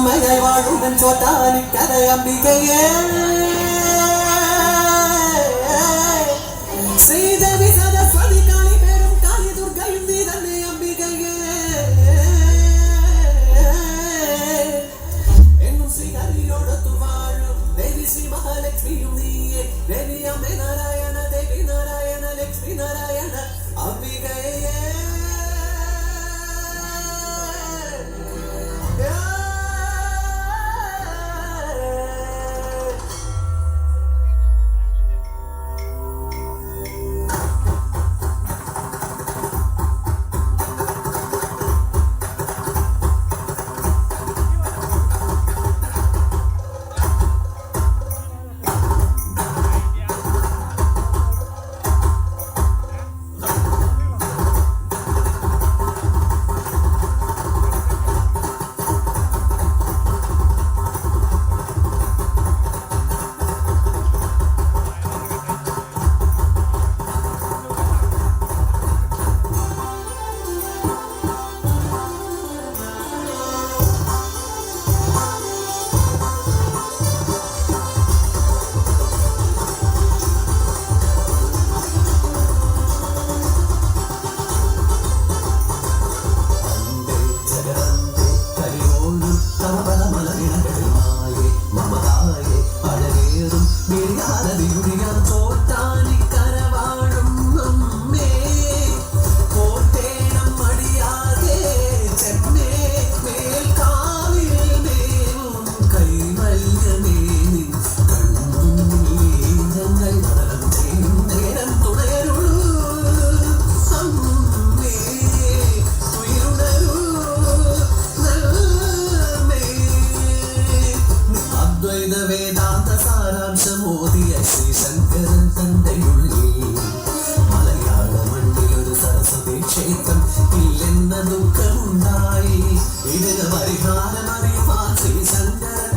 அம்மையாய் வாழும் என் கதை அம்பிகையே. ஸ்ரீதேவி சரஸ்வதி காளி பெரும் காளி துர்கை நீ தன்னை அம்பிகையே. என்னும் ஸ்ரீஹரியோடு வாழும் தேவி ஸ்ரீ மகாலட்சுமியும் நீயே. தேவி அம்மை நாராயண தேவி நாராயண லட்சுமி நாராயண. അദ്വൈത വേദാന്ത സാരാംശം ശ്രീ ശങ്കരൻ തന്റെ ഉള്ളിൽ മലയാളമണ്ണിൽ ഒരു സരസ്വതി ക്ഷേത്രം ഇല്ലെന്ന ദുഃഖമുണ്ടായി. ഇതിന് പരിഹാരമറിയുവാൻ ശ്രീ ശങ്കരൻ